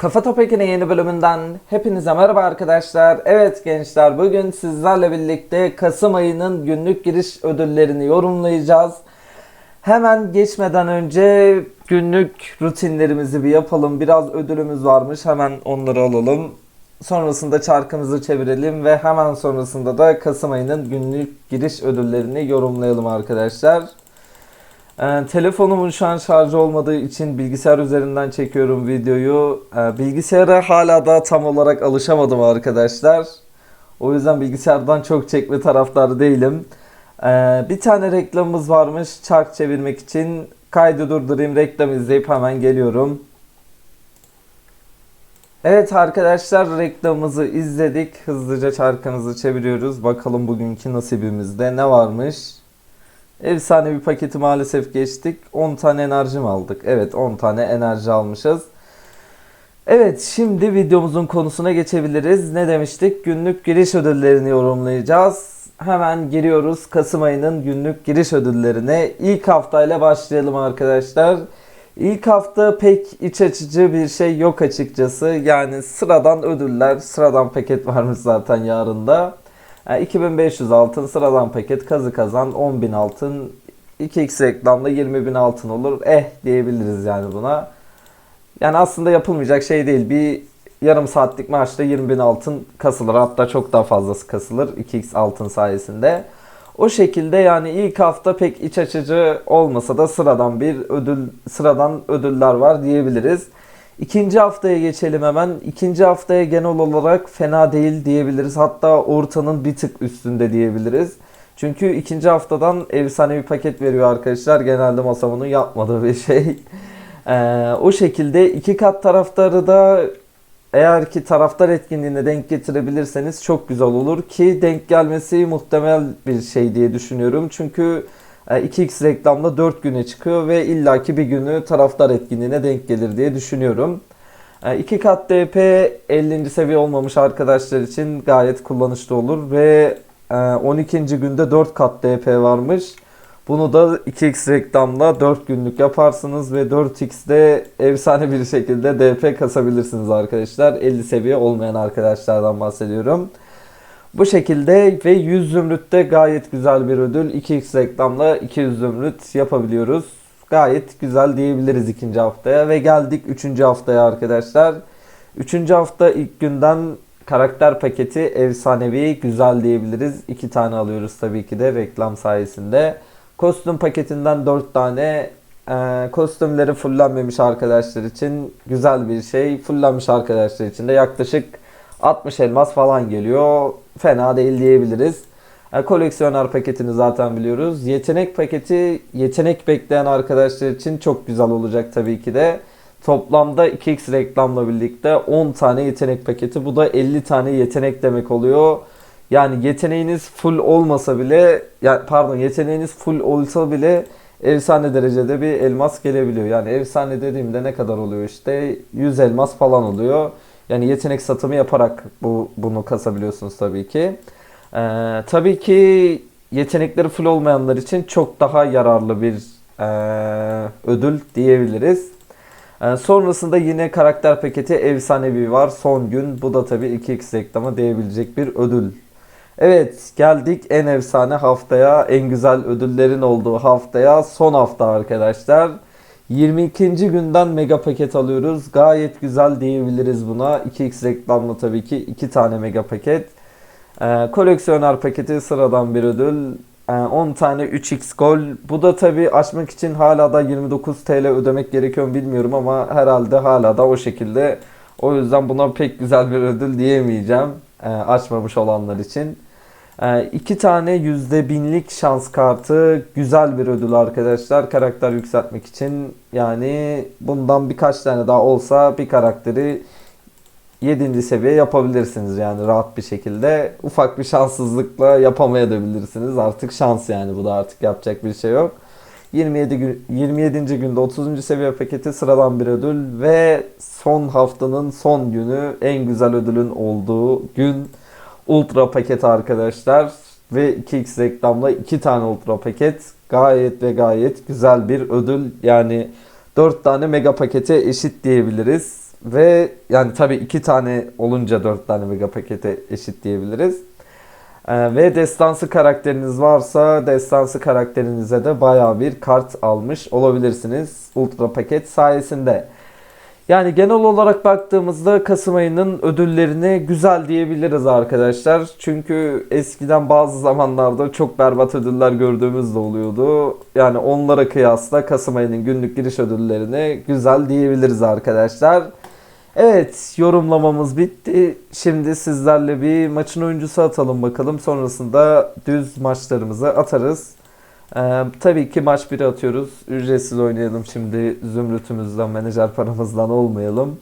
Kafa Topik'in yeni bölümünden hepinize merhaba arkadaşlar. Evet gençler bugün sizlerle birlikte Kasım ayının günlük giriş ödüllerini yorumlayacağız. Hemen geçmeden önce günlük rutinlerimizi bir yapalım. Biraz ödülümüz varmış hemen onları alalım. Sonrasında çarkımızı çevirelim ve hemen sonrasında da Kasım ayının günlük giriş ödüllerini yorumlayalım arkadaşlar. Ee, telefonumun şu an şarjı olmadığı için bilgisayar üzerinden çekiyorum videoyu. Ee, bilgisayara hala da tam olarak alışamadım arkadaşlar. O yüzden bilgisayardan çok çekme taraftarı değilim. Ee, bir tane reklamımız varmış çark çevirmek için. Kaydı durdurayım reklam izleyip hemen geliyorum. Evet arkadaşlar reklamımızı izledik. Hızlıca çarkımızı çeviriyoruz. Bakalım bugünkü nasibimizde ne varmış. Efsane bir paketi maalesef geçtik. 10 tane enerji mi aldık? Evet 10 tane enerji almışız. Evet şimdi videomuzun konusuna geçebiliriz. Ne demiştik? Günlük giriş ödüllerini yorumlayacağız. Hemen giriyoruz Kasım ayının günlük giriş ödüllerine. İlk haftayla başlayalım arkadaşlar. İlk hafta pek iç açıcı bir şey yok açıkçası. Yani sıradan ödüller, sıradan paket varmış zaten yarında. Yani 2500 altın sıradan paket kazı kazan 10.000 altın 2x reklamda 20.000 altın olur. Eh diyebiliriz yani buna. Yani aslında yapılmayacak şey değil. Bir yarım saatlik maçta 20.000 altın kasılır. Hatta çok daha fazlası kasılır 2x altın sayesinde. O şekilde yani ilk hafta pek iç açıcı olmasa da sıradan bir ödül sıradan ödüller var diyebiliriz. İkinci haftaya geçelim hemen. İkinci haftaya genel olarak fena değil diyebiliriz. Hatta ortanın bir tık üstünde diyebiliriz. Çünkü ikinci haftadan efsane bir paket veriyor arkadaşlar. Genelde masamının yapmadığı bir şey. Ee, o şekilde iki kat taraftarı da eğer ki taraftar etkinliğine denk getirebilirseniz çok güzel olur ki denk gelmesi muhtemel bir şey diye düşünüyorum. Çünkü 2x reklamda 4 güne çıkıyor ve illaki bir günü taraftar etkinliğine denk gelir diye düşünüyorum. 2 kat DP 50. seviye olmamış arkadaşlar için gayet kullanışlı olur ve 12. günde 4 kat DP varmış. Bunu da 2x reklamla 4 günlük yaparsınız ve 4x'de efsane bir şekilde DP kasabilirsiniz arkadaşlar. 50 seviye olmayan arkadaşlardan bahsediyorum. Bu şekilde ve 100 zümrütte gayet güzel bir ödül. 2x reklamla 200 zümrüt yapabiliyoruz. Gayet güzel diyebiliriz ikinci haftaya ve geldik 3. haftaya arkadaşlar. 3. hafta ilk günden karakter paketi efsanevi güzel diyebiliriz. 2 tane alıyoruz tabii ki de reklam sayesinde. Kostüm paketinden 4 tane e, kostümleri fullenmemiş arkadaşlar için güzel bir şey. Fullenmiş arkadaşlar için de yaklaşık 60 elmas falan geliyor. Fena değil diyebiliriz. E, koleksiyoner paketini zaten biliyoruz. Yetenek paketi yetenek bekleyen arkadaşlar için çok güzel olacak tabii ki de. Toplamda 2x reklamla birlikte 10 tane yetenek paketi. Bu da 50 tane yetenek demek oluyor. Yani yeteneğiniz full olmasa bile yani pardon yeteneğiniz full olsa bile efsane derecede bir elmas gelebiliyor. Yani efsane dediğimde ne kadar oluyor işte 100 elmas falan oluyor. Yani yetenek satımı yaparak bu bunu kasabiliyorsunuz tabii ki. Ee, tabii ki yetenekleri full olmayanlar için çok daha yararlı bir e, ödül diyebiliriz. Ee, sonrasında yine karakter paketi efsanevi var. Son gün. Bu da tabii 2x reklama değebilecek bir ödül. Evet geldik en efsane haftaya. En güzel ödüllerin olduğu haftaya. Son hafta arkadaşlar. 22. günden mega paket alıyoruz. Gayet güzel diyebiliriz buna. 2x reklamla tabii ki 2 tane mega paket. Ee, koleksiyoner paketi sıradan bir ödül. Ee, 10 tane 3x gol. Bu da tabii açmak için hala da 29 TL ödemek gerekiyor mu bilmiyorum ama herhalde hala da o şekilde. O yüzden buna pek güzel bir ödül diyemeyeceğim. Ee, açmamış olanlar için. Ee, iki tane yüzde binlik şans kartı güzel bir ödül arkadaşlar karakter yükseltmek için yani bundan birkaç tane daha olsa bir karakteri 7. seviye yapabilirsiniz yani rahat bir şekilde ufak bir şanssızlıkla yapamayabilirsiniz artık şans yani bu da artık yapacak bir şey yok 27 gün 27. günde 30. seviye paketi sıradan bir ödül ve son haftanın son günü en güzel ödülün olduğu gün ultra paket arkadaşlar ve 2x reklamla 2 tane ultra paket gayet ve gayet güzel bir ödül yani 4 tane mega pakete eşit diyebiliriz. Ve yani tabii iki tane olunca dört tane mega pakete eşit diyebiliriz. Ee, ve destansı karakteriniz varsa destansı karakterinize de baya bir kart almış olabilirsiniz ultra paket sayesinde. Yani genel olarak baktığımızda Kasım ayının ödüllerine güzel diyebiliriz arkadaşlar. Çünkü eskiden bazı zamanlarda çok berbat ödüller gördüğümüz de oluyordu. Yani onlara kıyasla Kasım ayının günlük giriş ödüllerine güzel diyebiliriz arkadaşlar. Evet yorumlamamız bitti. Şimdi sizlerle bir maçın oyuncusu atalım bakalım. Sonrasında düz maçlarımızı atarız. Ee, tabii ki maç 1'i atıyoruz. Ücretsiz oynayalım şimdi. Zümrütümüzden, menajer paramızdan olmayalım.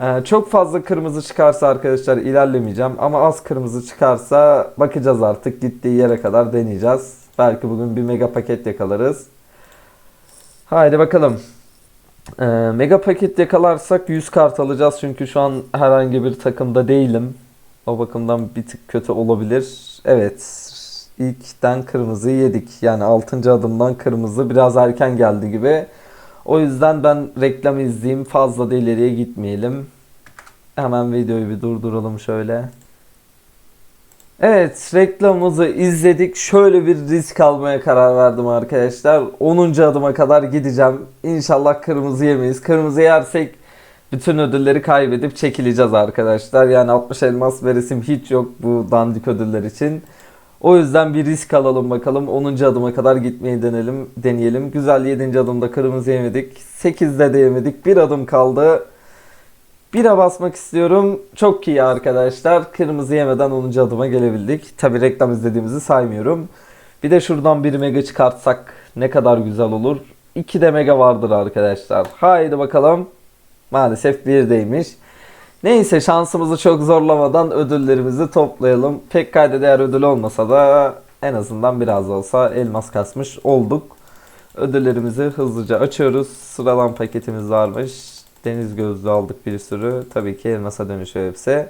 Ee, çok fazla kırmızı çıkarsa arkadaşlar ilerlemeyeceğim. Ama az kırmızı çıkarsa bakacağız artık. Gittiği yere kadar deneyeceğiz. Belki bugün bir mega paket yakalarız. Haydi bakalım. Ee, mega paket yakalarsak 100 kart alacağız. Çünkü şu an herhangi bir takımda değilim. O bakımdan bir tık kötü olabilir. Evet. İlkten kırmızı yedik. Yani 6. adımdan kırmızı biraz erken geldi gibi. O yüzden ben reklam izleyeyim. Fazla da ileriye gitmeyelim. Hemen videoyu bir durduralım şöyle. Evet reklamımızı izledik. Şöyle bir risk almaya karar verdim arkadaşlar. 10. adıma kadar gideceğim. İnşallah kırmızı yemeyiz. Kırmızı yersek bütün ödülleri kaybedip çekileceğiz arkadaşlar. Yani 60 elmas veresim hiç yok bu dandik ödüller için. O yüzden bir risk alalım bakalım. 10. adıma kadar gitmeyi deneyelim, deneyelim. Güzel 7. adımda kırmızı yemedik. 8'de de yemedik. Bir adım kaldı. Bire basmak istiyorum. Çok iyi arkadaşlar. Kırmızı yemeden 10. adıma gelebildik. Tabi reklam izlediğimizi saymıyorum. Bir de şuradan bir mega çıkartsak ne kadar güzel olur. 2 de mega vardır arkadaşlar. Haydi bakalım. Maalesef birdeymiş. Neyse şansımızı çok zorlamadan ödüllerimizi toplayalım. Pek kayda değer ödül olmasa da en azından biraz olsa elmas kasmış olduk. Ödüllerimizi hızlıca açıyoruz. Sıralan paketimiz varmış. Deniz gözlüğü aldık bir sürü. Tabii ki elmasa dönüşüyor hepsi.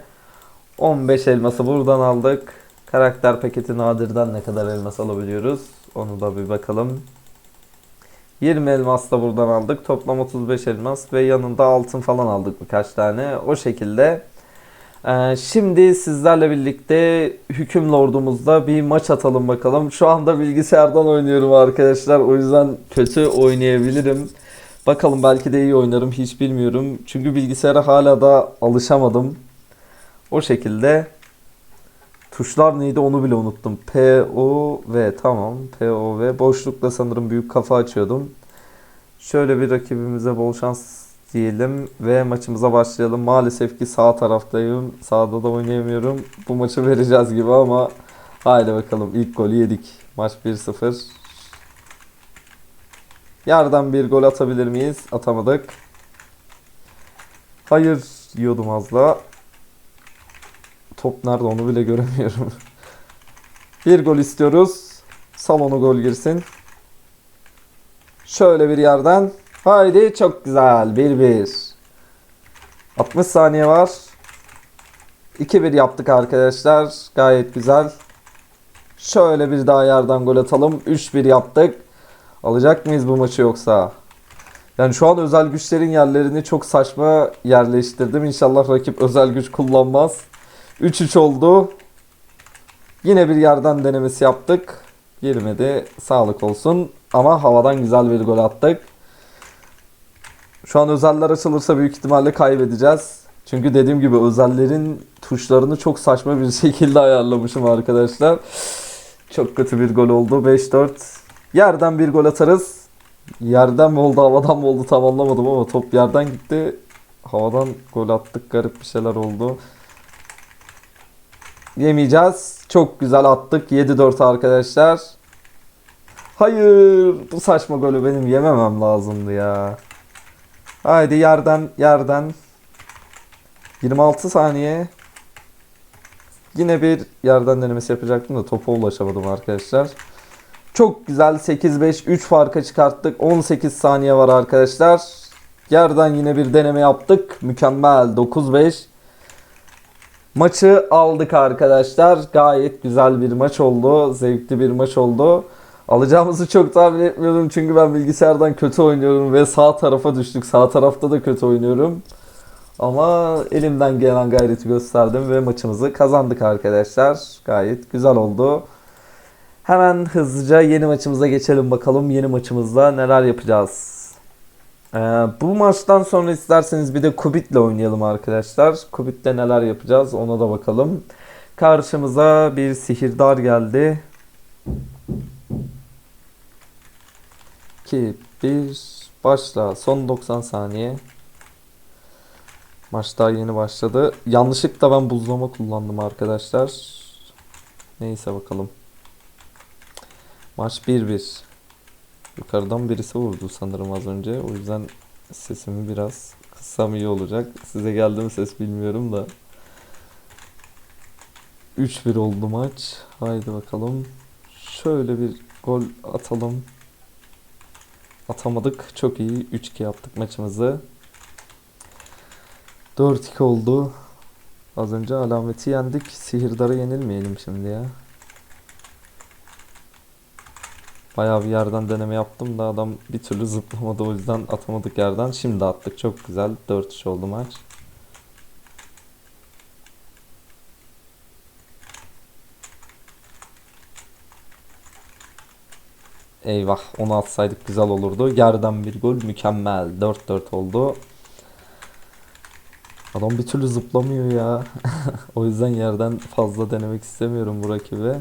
15 elması buradan aldık. Karakter paketi nadirden ne kadar elmas alabiliyoruz? Onu da bir bakalım. 20 elmas da buradan aldık. Toplam 35 elmas ve yanında altın falan aldık birkaç tane. O şekilde. Ee, şimdi sizlerle birlikte hüküm lordumuzda bir maç atalım bakalım. Şu anda bilgisayardan oynuyorum arkadaşlar. O yüzden kötü oynayabilirim. Bakalım belki de iyi oynarım hiç bilmiyorum. Çünkü bilgisayara hala da alışamadım. O şekilde. Tuşlar neydi onu bile unuttum. P, O, V tamam. P, O, V. Boşlukla sanırım büyük kafa açıyordum. Şöyle bir rakibimize bol şans diyelim ve maçımıza başlayalım. Maalesef ki sağ taraftayım. Sağda da oynayamıyorum. Bu maçı vereceğiz gibi ama haydi bakalım. İlk golü yedik. Maç 1-0. Yerden bir gol atabilir miyiz? Atamadık. Hayır yiyordum az daha. Top nerede onu bile göremiyorum. bir gol istiyoruz. Salonu gol girsin. Şöyle bir yerden. Haydi çok güzel. 1-1. 60 saniye var. 2-1 yaptık arkadaşlar. Gayet güzel. Şöyle bir daha yerden gol atalım. 3-1 yaptık. Alacak mıyız bu maçı yoksa? Yani şu an özel güçlerin yerlerini çok saçma yerleştirdim. İnşallah rakip özel güç kullanmaz. 3-3 oldu. Yine bir yerden denemesi yaptık. Girmedi. Sağlık olsun. Ama havadan güzel bir gol attık. Şu an özeller açılırsa büyük ihtimalle kaybedeceğiz. Çünkü dediğim gibi özellerin tuşlarını çok saçma bir şekilde ayarlamışım arkadaşlar. Çok kötü bir gol oldu. 5-4. Yerden bir gol atarız. Yerden mi oldu havadan mı oldu tam anlamadım ama top yerden gitti. Havadan gol attık garip bir şeyler oldu. Yemeyeceğiz. Çok güzel attık. 7-4 arkadaşlar. Hayır. Bu saçma golü benim yememem lazımdı ya. Haydi yerden yerden. 26 saniye. Yine bir yerden denemesi yapacaktım da topa ulaşamadım arkadaşlar. Çok güzel 8-5 3 farka çıkarttık. 18 saniye var arkadaşlar. Yerden yine bir deneme yaptık. Mükemmel 9-5. Maçı aldık arkadaşlar. Gayet güzel bir maç oldu. Zevkli bir maç oldu. Alacağımızı çok tahmin etmiyordum çünkü ben bilgisayardan kötü oynuyorum ve sağ tarafa düştük. Sağ tarafta da kötü oynuyorum. Ama elimden gelen gayreti gösterdim ve maçımızı kazandık arkadaşlar. Gayet güzel oldu. Hemen hızlıca yeni maçımıza geçelim bakalım. Yeni maçımızda neler yapacağız. Ee, bu maçtan sonra isterseniz bir de Kubit'le oynayalım arkadaşlar. Kubit'le neler yapacağız ona da bakalım. Karşımıza bir sihirdar geldi. 2, 1, başla. Son 90 saniye. Maç daha yeni başladı. Yanlışlıkla ben buzlama kullandım arkadaşlar. Neyse bakalım. Maç 1-1. Yukarıdan birisi vurdu sanırım az önce. O yüzden sesimi biraz kıssam iyi olacak. Size geldi mi ses bilmiyorum da. 3-1 oldu maç. Haydi bakalım. Şöyle bir gol atalım. Atamadık. Çok iyi. 3-2 yaptık maçımızı. 4-2 oldu. Az önce alameti yendik. Sihirdar'a yenilmeyelim şimdi ya. Bayağı bir yerden deneme yaptım da adam bir türlü zıplamadı o yüzden atamadık yerden. Şimdi attık çok güzel. 4-3 oldu maç. Eyvah onu atsaydık güzel olurdu. Yerden bir gol mükemmel. 4-4 oldu. Adam bir türlü zıplamıyor ya. o yüzden yerden fazla denemek istemiyorum bu rakibi.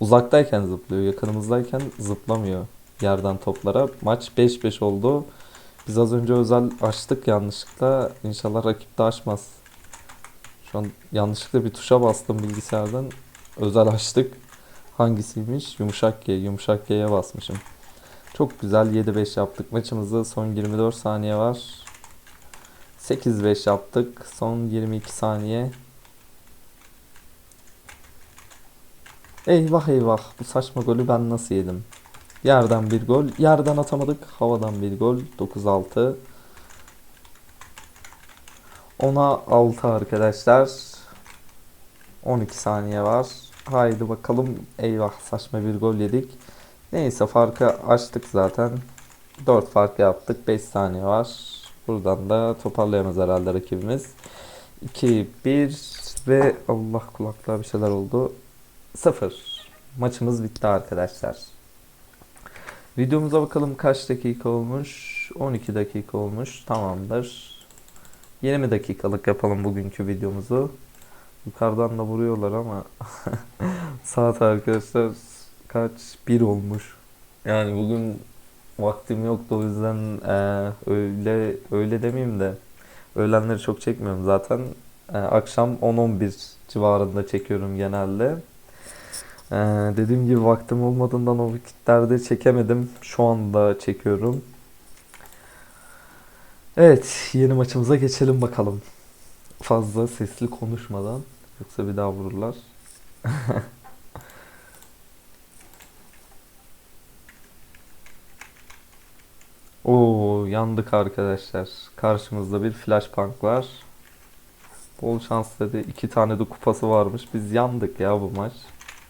Uzaktayken zıplıyor, yakınımızdayken zıplamıyor yerden toplara. Maç 5-5 oldu. Biz az önce özel açtık yanlışlıkla. İnşallah rakip de açmaz. Şu an yanlışlıkla bir tuşa bastım bilgisayardan. Özel açtık. Hangisiymiş? Yumuşak G. Yumuşak G'ye basmışım. Çok güzel 7-5 yaptık maçımızı. Son 24 saniye var. 8-5 yaptık. Son 22 saniye. Eyvah eyvah. Bu saçma golü ben nasıl yedim? Yerden bir gol. Yerden atamadık. Havadan bir gol. 9-6. 10'a 6 arkadaşlar. 12 saniye var. Haydi bakalım. Eyvah saçma bir gol yedik. Neyse farkı açtık zaten. 4 fark yaptık. 5 saniye var. Buradan da toparlayamaz herhalde rakibimiz. 2, 1 ve Allah kulaklığa bir şeyler oldu. 0. Maçımız bitti arkadaşlar. Videomuza bakalım kaç dakika olmuş. 12 dakika olmuş. Tamamdır. 20 dakikalık yapalım bugünkü videomuzu. Yukarıdan da vuruyorlar ama saat arkadaşlar kaç? 1 olmuş. Yani bugün vaktim yoktu o yüzden e, öyle öyle demeyeyim de öğlenleri çok çekmiyorum zaten. E, akşam 10-11 civarında çekiyorum genelde. E, dediğim gibi vaktim olmadığından o vakitlerde çekemedim. Şu anda çekiyorum. Evet, yeni maçımıza geçelim bakalım. Fazla sesli konuşmadan yoksa bir daha vururlar. Oo yandık arkadaşlar. Karşımızda bir flashpunk var. Bol şans dedi. İki tane de kupası varmış. Biz yandık ya bu maç.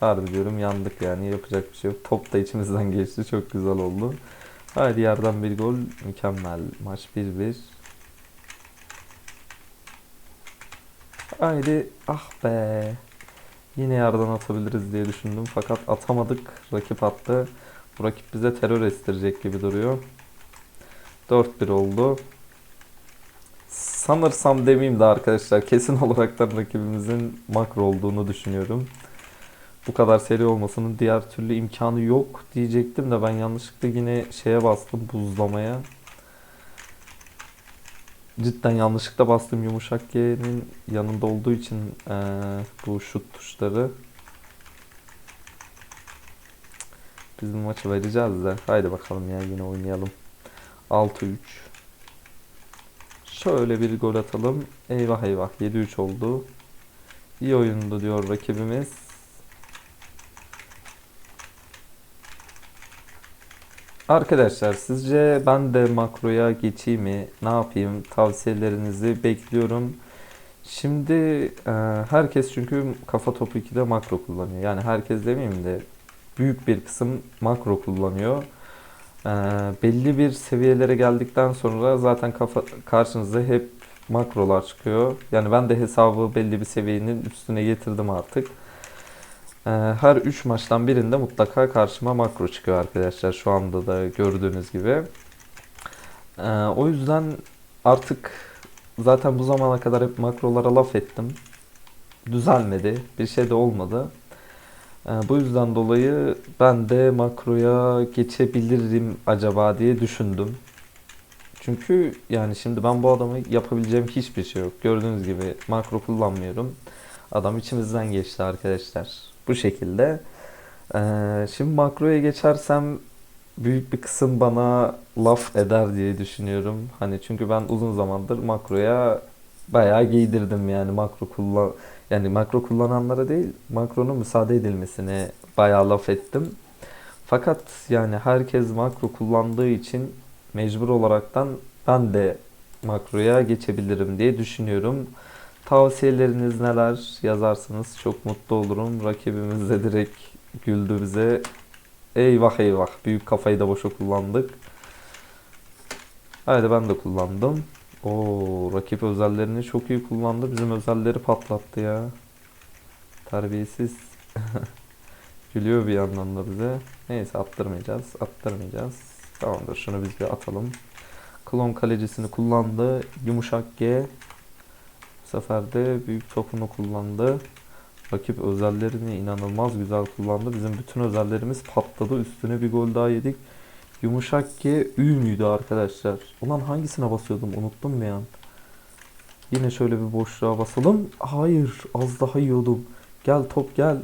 Harbi diyorum yandık yani yapacak bir şey yok. Top da içimizden geçti. Çok güzel oldu. Haydi yerden bir gol. Mükemmel. Maç 1-1. Haydi ah be. Yine yerden atabiliriz diye düşündüm. Fakat atamadık. Rakip attı. Bu rakip bize terör estirecek gibi duruyor. 4-1 oldu. Sanırsam demeyeyim de arkadaşlar kesin olarak da rakibimizin makro olduğunu düşünüyorum. Bu kadar seri olmasının diğer türlü imkanı yok diyecektim de ben yanlışlıkla yine şeye bastım buzlamaya. Cidden yanlışlıkla bastım yumuşak G'nin yanında olduğu için ee, bu şut tuşları. Biz bu maçı vereceğiz de. Haydi bakalım ya yine oynayalım. 6-3. Şöyle bir gol atalım. Eyvah eyvah 7-3 oldu. İyi oyundu diyor rakibimiz. Arkadaşlar sizce ben de makroya geçeyim mi? Ne yapayım? Tavsiyelerinizi bekliyorum. Şimdi e, herkes çünkü kafa topu 2'de makro kullanıyor. Yani herkes demeyeyim de büyük bir kısım makro kullanıyor. E, belli bir seviyelere geldikten sonra zaten kafa karşınıza hep makrolar çıkıyor. Yani ben de hesabı belli bir seviyenin üstüne getirdim artık. Ee, her 3 maçtan birinde mutlaka karşıma makro çıkıyor arkadaşlar. Şu anda da gördüğünüz gibi. Ee, o yüzden artık zaten bu zamana kadar hep makrolara laf ettim. Düzelmedi. Bir şey de olmadı. Ee, bu yüzden dolayı ben de makroya geçebilirim acaba diye düşündüm. Çünkü yani şimdi ben bu adamı yapabileceğim hiçbir şey yok. Gördüğünüz gibi makro kullanmıyorum. Adam içimizden geçti arkadaşlar. Bu şekilde. Ee, şimdi makroya geçersem büyük bir kısım bana laf eder diye düşünüyorum. Hani çünkü ben uzun zamandır makroya bayağı giydirdim yani makro kullan yani makro kullananlara değil makronun müsaade edilmesine bayağı laf ettim. Fakat yani herkes makro kullandığı için mecbur olaraktan ben de makroya geçebilirim diye düşünüyorum. Tavsiyeleriniz neler yazarsanız çok mutlu olurum. Rakibimiz de direkt güldü bize. Eyvah eyvah. Büyük kafayı da boşa kullandık. Haydi ben de kullandım. Oo, rakip özellerini çok iyi kullandı. Bizim özelleri patlattı ya. Terbiyesiz. Gülüyor bir yandan da bize. Neyse attırmayacağız. Attırmayacağız. Tamamdır şunu biz bir atalım. Klon kalecisini kullandı. Yumuşak G. Sefer de büyük topunu kullandı. Rakip özellerini inanılmaz güzel kullandı. Bizim bütün özellerimiz patladı. Üstüne bir gol daha yedik. Yumuşak G Ü müydü arkadaşlar? Ulan hangisine basıyordum unuttum bir an. Yine şöyle bir boşluğa basalım. Hayır az daha yiyordum. Gel top gel.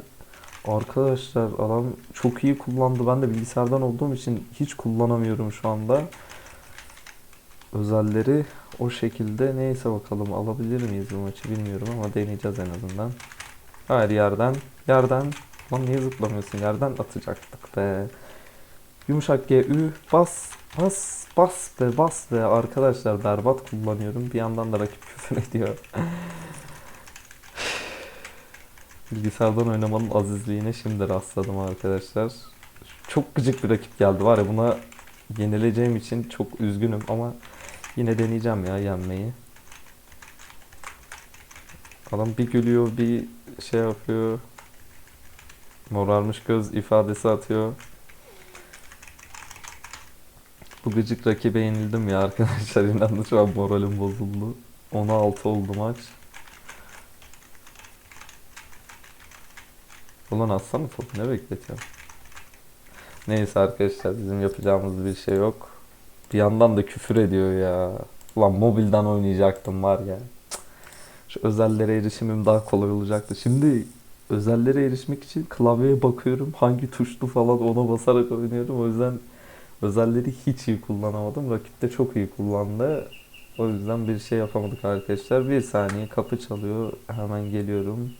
Arkadaşlar adam çok iyi kullandı. Ben de bilgisayardan olduğum için hiç kullanamıyorum şu anda. Özelleri o şekilde neyse bakalım alabilir miyiz bu maçı bilmiyorum ama deneyeceğiz en azından. Hayır yerden. Yerden. Lan niye zıplamıyorsun? Yerden atacaktık be. Yumuşak G, Ü, bas, bas, bas be, bas be. Arkadaşlar berbat kullanıyorum. Bir yandan da rakip küfür ediyor. Bilgisayardan oynamanın azizliğine şimdi rastladım arkadaşlar. Çok gıcık bir rakip geldi var ya buna yenileceğim için çok üzgünüm ama yine deneyeceğim ya yenmeyi. Adam bir gülüyor bir şey yapıyor. Morarmış göz ifadesi atıyor. Bu gıcık rakibe yenildim ya arkadaşlar inanın şu an moralim bozuldu. 10'a 6 oldu maç. Ulan atsana topu ne bekletiyorum. Neyse arkadaşlar bizim yapacağımız bir şey yok. Bir yandan da küfür ediyor ya. Ulan mobilden oynayacaktım var ya. Şu özellere erişimim daha kolay olacaktı. Şimdi özellere erişmek için klavyeye bakıyorum. Hangi tuşlu falan ona basarak oynuyorum. O yüzden özelleri hiç iyi kullanamadım. Rakip de çok iyi kullandı. O yüzden bir şey yapamadık arkadaşlar. Bir saniye kapı çalıyor. Hemen geliyorum.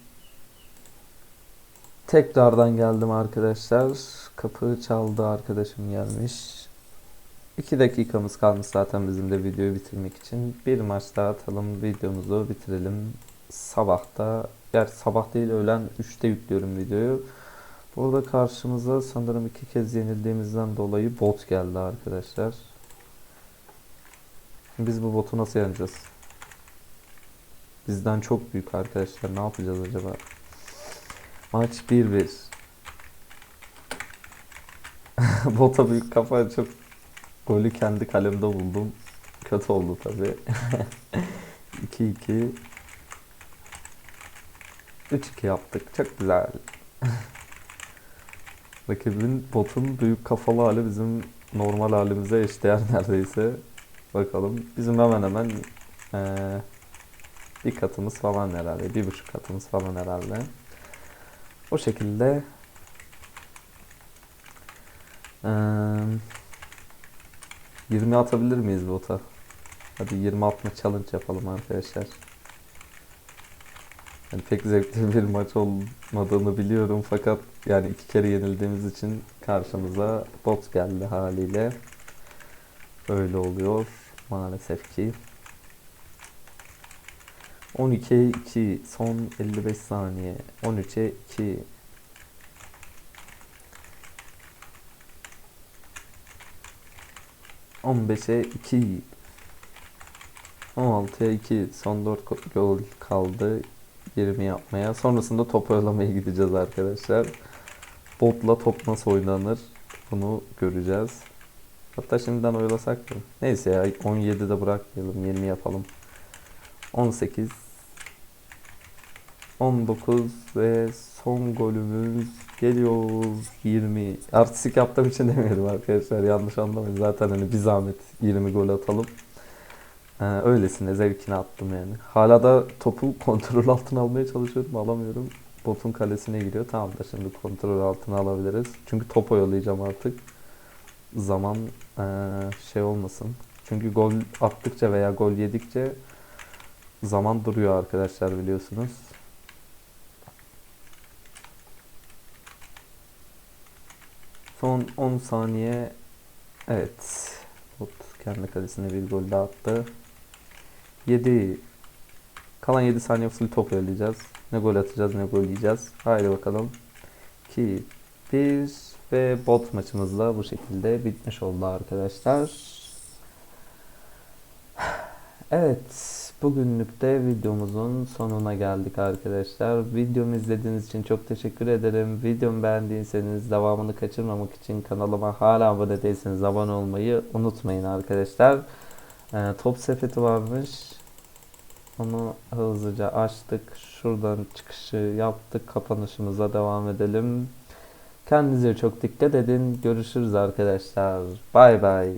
Tekrardan geldim arkadaşlar. Kapı çaldı arkadaşım gelmiş. 2 dakikamız kalmış zaten bizim de videoyu bitirmek için. Bir maç daha atalım videomuzu bitirelim. Sabahta, yer sabah değil öğlen 3'te yüklüyorum videoyu. Burada karşımıza sanırım iki kez yenildiğimizden dolayı bot geldi arkadaşlar. Biz bu botu nasıl yeneceğiz? Bizden çok büyük arkadaşlar. Ne yapacağız acaba? Maç 1-1. Bota büyük kafa çok golü kendi kalemde buldum. Kötü oldu tabi. 2-2 3-2 yaptık. Çok güzel. Rakibin botun büyük kafalı hali bizim normal halimize eşdeğer neredeyse. Bakalım. Bizim hemen hemen eee, bir katımız falan herhalde. Bir buçuk katımız falan herhalde. O şekilde eee 20 atabilir miyiz bota? Hadi 20 atma challenge yapalım arkadaşlar. Yani pek zevkli bir maç olmadığını biliyorum fakat yani iki kere yenildiğimiz için karşımıza bot geldi haliyle. Öyle oluyor maalesef ki. 12'ye 2 son 55 saniye. 13'e 2 15'e 2 16'ya 2 son 4 gol kaldı 20 yapmaya. Sonrasında top oyalamaya gideceğiz arkadaşlar. Botla top nasıl oynanır bunu göreceğiz. Hatta şimdiden oyalasak mı? Neyse ya 17'de bırakmayalım 20 yapalım. 18 19 ve son golümüz geliyor 20. Artistik yaptığım için demiyorum arkadaşlar yanlış anlamayın. Zaten hani bir zahmet 20 gol atalım. Ee, öylesine zevkine attım yani. Hala da topu kontrol altına almaya çalışıyorum alamıyorum. Botun kalesine giriyor. Tamam da şimdi kontrol altına alabiliriz. Çünkü top oyalayacağım artık. Zaman eee, şey olmasın. Çünkü gol attıkça veya gol yedikçe zaman duruyor arkadaşlar biliyorsunuz. Son 10 saniye. Evet. Bot kendi kalesine bir gol daha attı. 7. Kalan 7 saniye full top oyalayacağız. Ne gol atacağız ne gol yiyeceğiz. Haydi bakalım. 2, 1 ve bot maçımız da bu şekilde bitmiş oldu arkadaşlar. Evet, bugünlük de videomuzun sonuna geldik arkadaşlar. Videomu izlediğiniz için çok teşekkür ederim. Videomu beğendiyseniz devamını kaçırmamak için kanalıma hala abone değilseniz abone olmayı unutmayın arkadaşlar. Ee, top sepeti varmış. Onu hızlıca açtık. Şuradan çıkışı yaptık. Kapanışımıza devam edelim. Kendinize çok dikkat edin. Görüşürüz arkadaşlar. Bay bay.